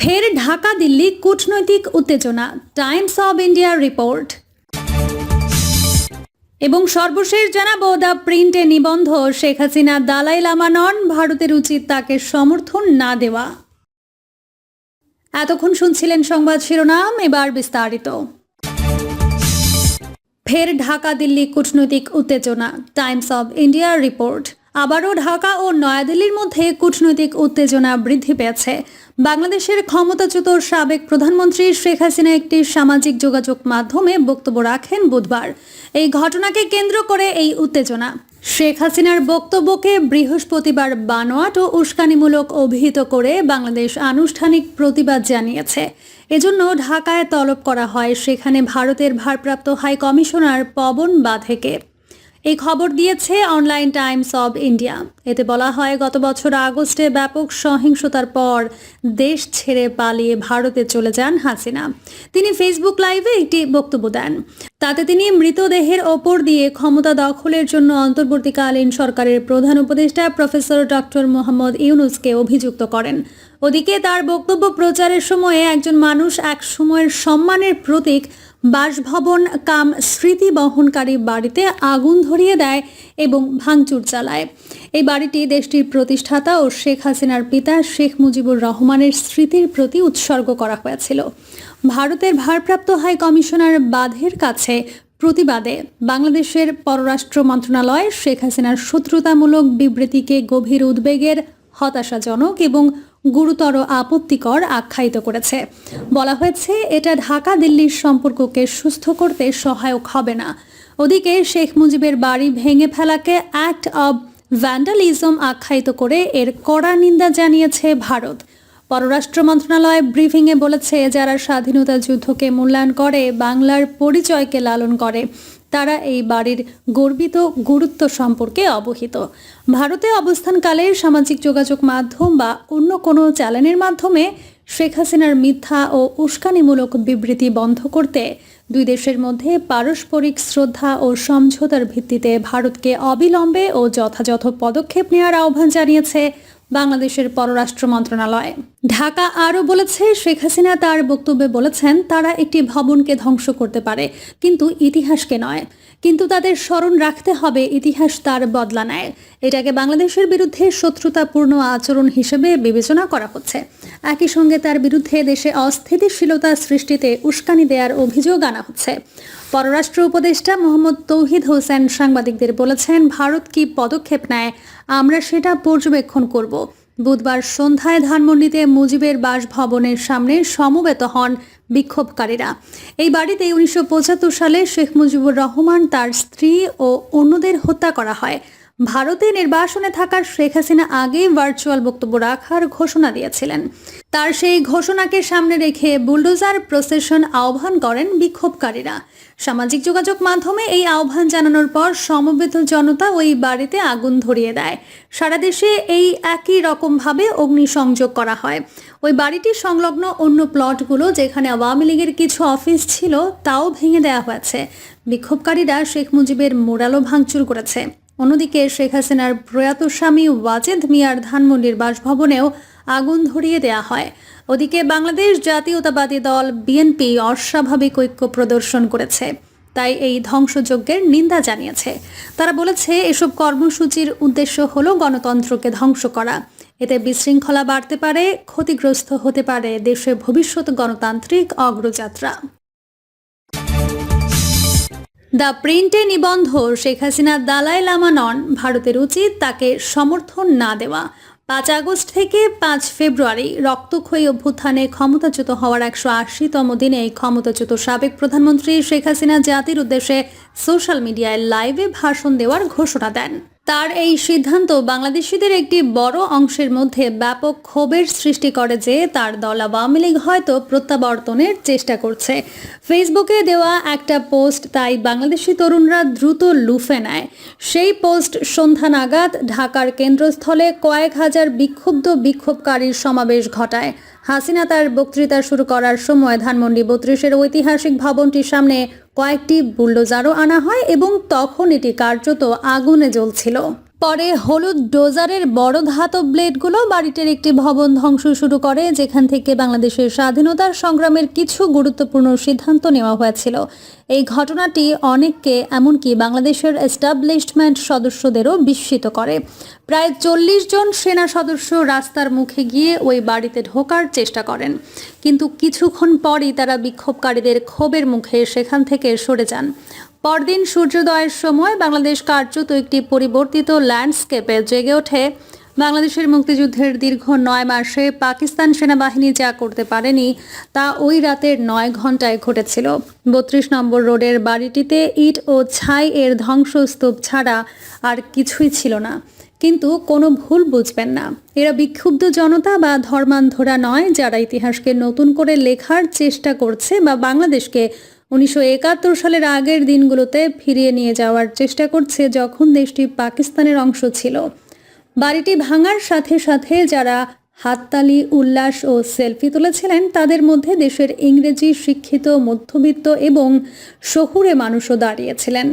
ফের ঢাকা, দিল্লি, কূটনৈতিক উত্তেজনা। টাইমস অব ইন্ডিয়ার রিপোর্ট। এবং সর্বশেষ জানাব, দ্য প্রিন্টে নিবন্ধ, শেখ হাসিনা দালাই লামা নন ভারতের উচিত তাকে সমর্থন না দেওয়া। এতক্ষণ শুনছিলেন সংবাদ শিরোনাম, এবার বিস্তারিত। ফের ঢাকা, দিল্লি, কূটনৈতিক উত্তেজনা। টাইমস অব ইন্ডিয়ার রিপোর্ট। আবারও ঢাকা ও নয়াদিল্লির মধ্যে কূটনৈতিক উত্তেজনা বৃদ্ধি পেয়েছে। বাংলাদেশের ক্ষমতাচ্যুত সাবেক প্রধানমন্ত্রী শেখ হাসিনা একটি সামাজিক যোগাযোগ মাধ্যমে বক্তব্য রাখেন বুধবার। এই ঘটনাকে কেন্দ্র করে এই উত্তেজনা। শেখ হাসিনার বক্তব্যকে বৃহস্পতিবার বানোয়াট ও উস্কানিমূলক অভিহিত করে বাংলাদেশ আনুষ্ঠানিক প্রতিবাদ জানিয়েছে। এজন্য ঢাকায় তলব করা হয়। সেখানে ভারতের ভারপ্রাপ্ত হাই কমিশনার পবন বাধেকে। এই খবর দিয়েছে অনলাইন টাইমস অব ইন্ডিয়া। এতে বলা হয়, গত বছর আগস্টে ব্যাপক সহিংসতার পর দেশ ছেড়ে পালিয়ে ভারতে চলে যান হাসিনা। তিনি ফেসবুক লাইভে একটি বক্তব্য দেন। তাতে তিনি মৃতদেহের ওপর দিয়ে ক্ষমতা দখলের জন্য অন্তর্বর্তীকালীন সরকারের প্রধান উপদেষ্টা প্রফেসর ডক্টর মোহাম্মদ ইউনুসকে অভিযুক্ত করেন। ওদিকে তার বক্তব্য প্রচারের সময়ে একজন মানুষ এক সময়ের সম্মানের প্রতীক বাসভবন কাম স্মৃতি বহনকারী বাড়িতে আগুন ধরিয়ে দেয় এবং ভাঙচুর চালায়। এই বাড়িটি দেশটির প্রতিষ্ঠাতা ও শেখ হাসিনার পিতা শেখ মুজিবুর রহমানের স্মৃতির প্রতি উৎসর্গ করা হয়েছিল। ভারতের ভারপ্রাপ্ত হাই কমিশনার বাধের কাছে প্রতিবাদে বাংলাদেশের পররাষ্ট্র মন্ত্রণালয় শেখ হাসিনার শত্রুতামূলক বিবৃতিকে গভীর উদ্বেগের, হতাশাজনক এবং গুরুতর আপত্তিকর আখ্যায়িত করেছে। বলা হয়েছে, এটা ঢাকা দিল্লির সম্পর্ককে সুস্থ করতে সহায়ক হবে না। ওদিকে শেখ মুজিবের বাড়ি ভেঙে ফেলাকে অ্যাক্ট অব ভ্যান্ডালিজম আখ্যায়িত করে এর কড়া নিন্দা জানিয়েছে ভারত। পররাষ্ট্র মন্ত্রণালয় ব্রিফিংয়ে বলেছে, যারা স্বাধীনতা যুদ্ধকে মূল্যায়ন করে, বাংলার পরিচয়কে লালন করে। তারা এই বাড়ির গর্বিত গুরুত্ব সম্পর্কে অবহিত। ভারতে অবস্থানকালে সামাজিক যোগাযোগ মাধ্যম বা অন্য কোনো চ্যানেলের মাধ্যমে শেখ হাসিনার মিথ্যা ও উস্কানিমূলক বিবৃতি বন্ধ করতে দুই দেশের মধ্যে পারস্পরিক শ্রদ্ধা ও সমঝোতার ভিত্তিতে ভারতকে অবিলম্বে ও যথাযথ পদক্ষেপ নেওয়ার আহ্বান জানিয়েছে বাংলাদেশের পররাষ্ট্র মন্ত্রণালয়। ঢাকা আরও বলেছে, শেখ হাসিনা তার বক্তব্যে বলেছেন, তারা একটি ভবনকে ধ্বংস করতে পারে, কিন্তু ইতিহাসকে নয়। কিন্তু তাদের স্মরণ রাখতে হবে, ইতিহাস তার বদলা নেয়। এটাকে বাংলাদেশের বিরুদ্ধে শত্রুতাপূর্ণ আচরণ হিসেবে বিবেচনা করা হচ্ছে। একই সঙ্গে তার বিরুদ্ধে দেশে অস্থিতিশীলতা সৃষ্টিতে উস্কানি দেওয়ার অভিযোগ আনা হচ্ছে। পররাষ্ট্র উপদেষ্টা মোহাম্মদ তৌহিদ হোসেন সাংবাদিকদের বলেছেন, ভারত কি পদক্ষেপ নেয়, আমরা সেটা পর্যবেক্ষণ করব। বুধবার সন্ধ্যায় ধানমন্ডিতে মুজিবের বাসভবনের সামনে সমবেত হন বিক্ষোভকারীরা। এই বাড়িতে উনিশশো পঁচাত্তর সালে শেখ মুজিবুর রহমান তার স্ত্রী ও অন্যদের হত্যা করা হয়। ভারতে নির্বাসনে থাকার শেখ হাসিনা আগেই ভার্চুয়াল বক্তব্য রাখার ঘোষণা দিয়েছিলেন। তার সেই ঘোষণাকে সামনে রেখে বুলডোজার প্রসেশন আহ্বান করেন বিক্ষোভকারীরা। সামাজিক যোগাযোগ মাধ্যমে এই আহ্বান জানানোর পর সমবেত জনতা ওই বাড়িতে আগুন ধরিয়ে দেয়। সারা দেশে এই একই রকমভাবে অগ্নিসংযোগ করা হয়। ওই বাড়িটি সংলগ্ন অন্য প্লটগুলো যেখানে আওয়ামী লীগের কিছু অফিস ছিল, তাও ভেঙে দেওয়া হয়েছে। বিক্ষোভকারীরা শেখ মুজিবের মোরালও ভাঙচুর করেছে। অন্যদিকে শেখ হাসিনার প্রয়াত স্বামী ওয়াজেদ মিয়ার ধানমন্ডির বাসভবনেও আগুন ধরিয়ে দেয়া হয়। ওদিকে বাংলাদেশ জাতীয়তাবাদী দল বিএনপি অস্বাভাবিক ঐক্য প্রদর্শন করেছে। তাই এই ধ্বংসযজ্ঞের নিন্দা জানিয়েছে। তারা বলেছে, এসব কর্মসূচির উদ্দেশ্য হল গণতন্ত্রকে ধ্বংস করা। এতে বিশৃঙ্খলা বাড়তে পারে, ক্ষতিগ্রস্ত হতে পারে দেশের ভবিষ্যৎ গণতান্ত্রিক অগ্রযাত্রা। দ্য প্রিন্টে নিবন্ধ শেখ হাসিনা দালাই লামা নন ভারতের উচিত তাকে সমর্থন না দেওয়া। পাঁচ আগস্ট থেকে পাঁচ ফেব্রুয়ারি রক্তক্ষয়ী অভ্যুত্থানে ক্ষমতাচ্যুত হওয়ার একশো আশিতম দিনে ক্ষমতাচ্যুত সাবেক প্রধানমন্ত্রী শেখ হাসিনা জাতির উদ্দেশ্যে সোশ্যাল মিডিয়ায় লাইভে ভাষণ দেওয়ার ঘোষণা দেন। তার এই সিদ্ধান্ত বাংলাদেশিদের একটি বড় অংশের মধ্যে ব্যাপক ক্ষোভের সৃষ্টি করে যে তার দল আওয়ামী লীগ হয়তো প্রত্যাবর্তনের চেষ্টা করছে। ফেসবুকে দেওয়া একটা পোস্ট তাই বাংলাদেশি তরুণরা দ্রুত লুফে নেয়। সেই পোস্ট সন্ধ্যা নাগাদ ঢাকার কেন্দ্রস্থলে কয়েক হাজার বিক্ষুব্ধ বিক্ষোভকারীর সমাবেশ ঘটায়। হাসিনা তার বক্তৃতা শুরু করার সময় ধানমন্ডি বত্রিশের ঐতিহাসিক ভবনটির সামনে কয়েকটি বুল্ডোজারও আনা হয় এবং তখন এটি কার্যত আগুনে জ্বলছিল। পরে হলুদ ডোজারের বড় ধাতব ব্লেডগুলো বাড়িটির একটি ভবন ধ্বংস শুরু করে, যেখান থেকে বাংলাদেশের স্বাধীনতার সংগ্রামের কিছু গুরুত্বপূর্ণ সিদ্ধান্ত নেওয়া হয়েছিল। এই ঘটনাটি অনেককে, এমনকি বাংলাদেশের এস্টাবলিশমেন্ট সদস্যদেরও বিস্মিত করে। প্রায় চল্লিশ জন সেনা সদস্য রাস্তার মুখে গিয়ে ওই বাড়িতে ঢোকার চেষ্টা করেন। কিন্তু কিছুক্ষণ পরই তারা বিক্ষোভকারীদের ক্ষোভের মুখে সেখান থেকে সরে যান। পরদিন সূর্যোদয়ের সময় বাংলাদেশ কার্যত একটি পরিবর্তিত ল্যান্ডস্কেপে জেগে ওঠে। বাংলাদেশের মুক্তিযুদ্ধের দীর্ঘ নয় মাসে পাকিস্তান সেনাবাহিনী যা করতে পারেনি, তা ওই রাতের নয় ঘন্টায় ঘটেছিল। বত্রিশ নম্বর রোডের বাড়িটিতে ইট ও ছাই এর ধ্বংসস্তূপ ছাড়া আর কিছুই ছিল না। কিন্তু কোনো ভুল বুঝবেন না। এরা বিক্ষুব্ধ জনতা বা ধর্মান্ধরা নয় যারা ইতিহাসকে নতুন করে লেখার চেষ্টা করছে বা বাংলাদেশকে উনিশশো একাত্তর সালের আগের দিনগুলোতে ফিরিয়ে নিয়ে যাওয়ার চেষ্টা করছে যখন দেশটি পাকিস্তানের অংশ ছিল। বাড়িটি ভাঙার সাথে সাথে যারা হাততালি, উল্লাস ও সেলফি তুলেছিলেন, তাদের মধ্যে দেশের ইংরেজি শিক্ষিত মধ্যবিত্ত এবং শহুরে মানুষও দাঁড়িয়েছিলেন।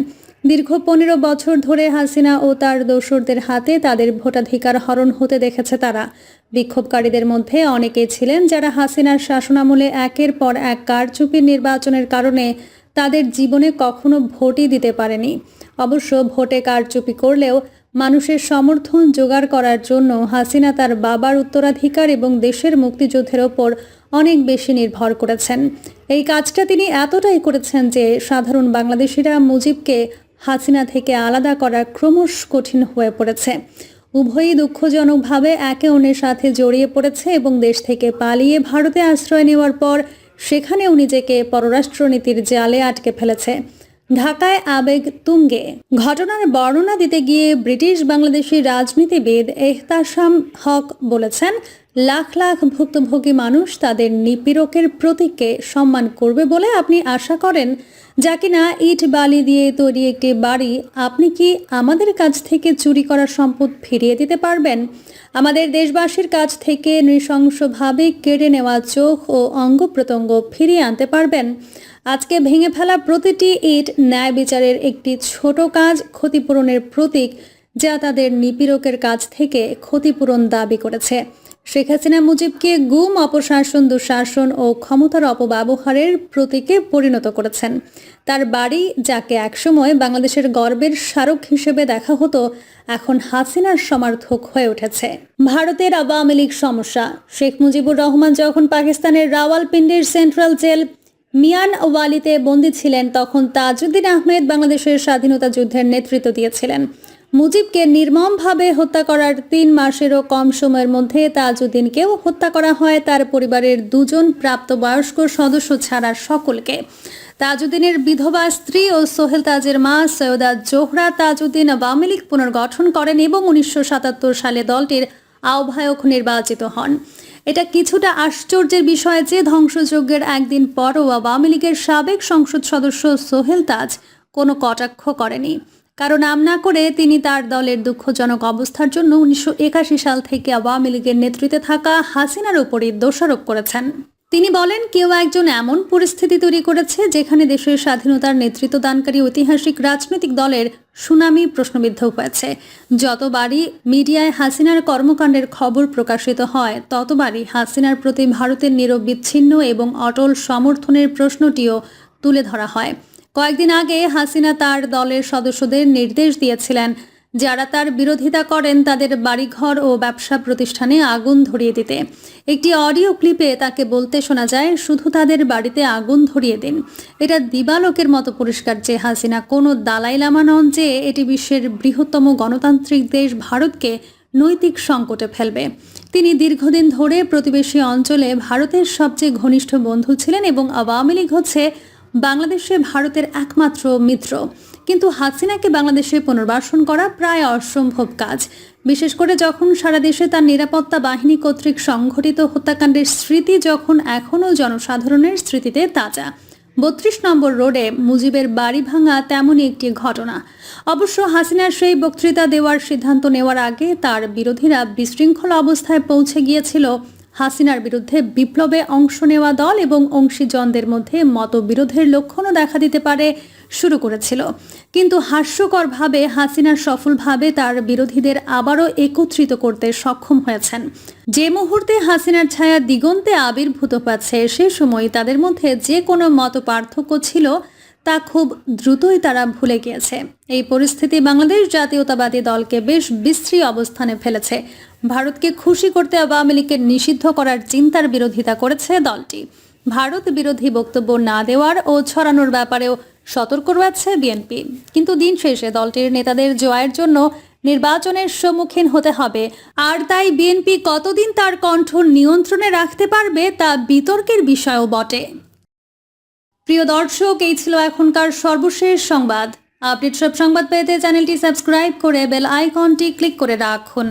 দীর্ঘ পনেরো বছর ধরে হাসিনা ও তার দোসরদের হাতে তাদের ভোটাধিকার হরণ হতে দেখেছে তারা। বিক্ষোভকারীদের মধ্যে অনেকে ছিলেন যারা হাসিনার শাসনামলে একের পর এক কারচুপির নির্বাচনের কারণে তাদের জীবনে কখনো ভোটই দিতে পারেনি। অবশ্য ভোটে কারচুপি করলেও মানুষের সমর্থন জোগাড় করার জন্য হাসিনা তার বাবার উত্তরাধিকার এবং দেশের মুক্তিযুদ্ধের ওপর অনেক বেশি নির্ভর করেছেন। এই কাজটা তিনি এতটাই করেছেন যে সাধারণ বাংলাদেশিরা মুজিবকে হাসিনা থেকে আলাদা করা ক্রমশ কঠিন হয়ে পড়েছে। উভয়ই দুঃখজনকভাবে একে অন্যের সাথে জড়িয়ে পড়েছে এবং দেশ থেকে পালিয়ে ভারতে আশ্রয় নেওয়ার পর সেখানেও নিজেকে পররাষ্ট্রনীতির জালে আটকে ফেলেছে। ঢাকায় আবেগ তুঙ্গে। ঘটনার বর্ণনা দিতে গিয়ে ব্রিটিশ বাংলাদেশি রাজনীতিবিদ এহতাসাম হক বলেছেন, লাখ লাখ ভুক্তভোগী মানুষ তাদের নিপীড়কের প্রতীককে সম্মান করবে বলে আপনি আশা করেন। যা কিনা ইট বালি দিয়ে তৈরি একটি বাড়ি, আপনি কি আমাদের কাছ থেকে চুরি করা সম্পদ ফিরিয়ে দিতে পারবেন? আমাদের দেশবাসীর কাছ থেকে নৃশংসভাবে কেড়ে নেওয়া চোখ ও অঙ্গ প্রত্যঙ্গ ফিরিয়ে আনতে পারবেন। আজকে ভেঙে ফেলা প্রতিটি ইট ন্যায় বিচারের একটি ছোট কাজ ক্ষতিপূরণের প্রতীক যা তাদের নিপীড়কের কাছ থেকে ক্ষতিপূরণ দাবি করেছে। শেখ হাসিনা মুজিবকে গুম, অপশাসন, দুঃশাসন ও ক্ষমতার অপব্যবহারের প্রতীকে পরিণত করেছেন। তার বাড়ি, যাকে একসময় বাংলাদেশের গর্বের স্মারক হিসেবে দেখা হতো, এখন হাসিনার সমার্থক হয়ে উঠেছে। ভারতের আওয়ামী লীগ সমস্যা। শেখ মুজিবুর রহমান যখন পাকিস্তানের রাওয়ালপিন্ডির সেন্ট্রাল জেল মিয়ান ওয়ালিতে বন্দী ছিলেন তখন তাজউদ্দিন আহমেদ বাংলাদেশের স্বাধীনতা যুদ্ধের নেতৃত্ব দিয়েছিলেন। মুজিবকে নির্মমভাবে হত্যা করার তিন মাসেরও কম সময়ের মধ্যে তাজউদ্দিনকেও হত্যা করা হয়। তার পরিবারের দুজন প্রাপ্তবয়স্ক সদস্য ছাড়া সকলকে। তাজউদ্দিনের বিধবা স্ত্রী ও সোহেল তাজের মা সৈয়দা জোহরা তাজউদ্দিন আওয়ামী লীগ পুনর্গঠন করেন এবং উনিশশো সাতাত্তর সালে দলটির আহ্বায়ক নির্বাচিত হন। এটা কিছুটা আশ্চর্যের বিষয় যে ধ্বংসযজ্ঞের একদিন পরও আওয়ামী লীগের সাবেক সংসদ সদস্য সোহেল তাজ কোনো কটাক্ষ করেনি। কারণ নাম না করে তিনি তার দলের দুঃখজনক অবস্থার জন্য উনিশশো একাশি সাল থেকে আওয়ামী লীগের নেতৃত্বে থাকা হাসিনার উপরই দোষারোপ করেছেন। তিনি বলেন, কেউ একজন এমন পরিস্থিতি তৈরি করেছে যেখানে দেশের স্বাধীনতার নেতৃত্ব দানকারী ঐতিহাসিক রাজনৈতিক দলের সুনামি প্রশ্নবিদ্ধ হয়েছে। যতবারই মিডিয়ায় হাসিনার কর্মকাণ্ডের খবর প্রকাশিত হয়, ততবারই হাসিনার প্রতি ভারতের নিরবিচ্ছিন্ন এবং অটল সমর্থনের প্রশ্নটিও তুলে ধরা হয়। কয়েকদিন আগে হাসিনা তার দলের সদস্যদের নির্দেশ দিয়েছিলেন যারা তার বিরোধিতা করেন তাদের বাড়িঘর ও ব্যবসা প্রতিষ্ঠানে আগুন ধরিয়ে দিতে। একটি অডিও ক্লিপে তাকে বলতে শোনা যায়, শুধু তাদের বাড়িতে আগুন ধরিয়ে দিন। এটা দিবালোকের মতো পরিষ্কার যে হাসিনা। কোনো দালাই লামা নন যে এটি বিশ্বের বৃহত্তম গণতান্ত্রিক দেশ ভারতকে নৈতিক সংকটে ফেলবে। তিনি দীর্ঘদিন ধরে প্রতিবেশী অঞ্চলে ভারতের সবচেয়ে ঘনিষ্ঠ বন্ধু ছিলেন এবং আওয়ামী লীগ হচ্ছে বাংলাদেশে ভারতের একমাত্র মিত্র। কিন্তু হাসিনাকে বাংলাদেশে পুনর্বাসন করা প্রায় অসম্ভব কাজ। বিশেষ করে যখন সারা দেশে তার নিরাপত্তা বাহিনী কর্তৃক সংঘটিত হত্যাকাণ্ডের স্মৃতি যখন এখনও জনসাধারণের স্মৃতিতে তাজা। বত্রিশ নম্বর রোডে মুজিবের বাড়ি ভাঙা তেমনই একটি ঘটনা। অবশ্য হাসিনার সেই বক্তৃতা দেওয়ার সিদ্ধান্ত নেওয়ার আগে তার বিরোধীরা বিশৃঙ্খল অবস্থায় পৌঁছে গিয়েছিল। হাসিনার বিরুদ্ধে বিপ্লবে অংশ নেওয়া দল এবং অংশীজনদের মধ্যে মতবিরোধের লক্ষণও দেখা দিতে পারে শুরু করেছিল। কিন্তু হাস্যকরভাবে হাসিনা সফলভাবে তার বিরোধীদের আবারও একত্রিত করতে সক্ষম হয়েছেন। যে মুহূর্তে হাসিনার ছায়া দিগন্তে আবির্ভূত পাচ্ছে সে সময় তাদের মধ্যে যে কোনো মত পার্থক্য ছিল তা খুব দ্রুতই তারা ভুলে গিয়েছে। এই পরিস্থিতি বাংলাদেশ জাতীয়তাবাদী দলকে বেশ বিশ্রী অবস্থানে ফেলেছে। ভারতকে খুশি করতে আওয়ামী লীগকে নিষিদ্ধ করার চিন্তার বিরোধিতা করেছে দলটি। ভারত বিরোধী বক্তব্য না দেওয়ার ও ছড়ানোর ব্যাপারেও সতর্ক রয়েছে বিএনপি। কিন্তু দিন শেষে দলটির নেতাদের জয়ের জন্য নির্বাচনের সম্মুখীন হতে হবে। আর তাই বিএনপি কতদিন তার কণ্ঠ নিয়ন্ত্রণে রাখতে পারবে তা বিতর্কের বিষয়ও বটে। প্রিয় দর্শক, এই ছিল এখনকার সর্বশেষ সংবাদ। আপডেট সব সংবাদ পেতে চ্যানেলটি সাবস্ক্রাইব করে বেল আইকনটি ক্লিক করে রাখুন।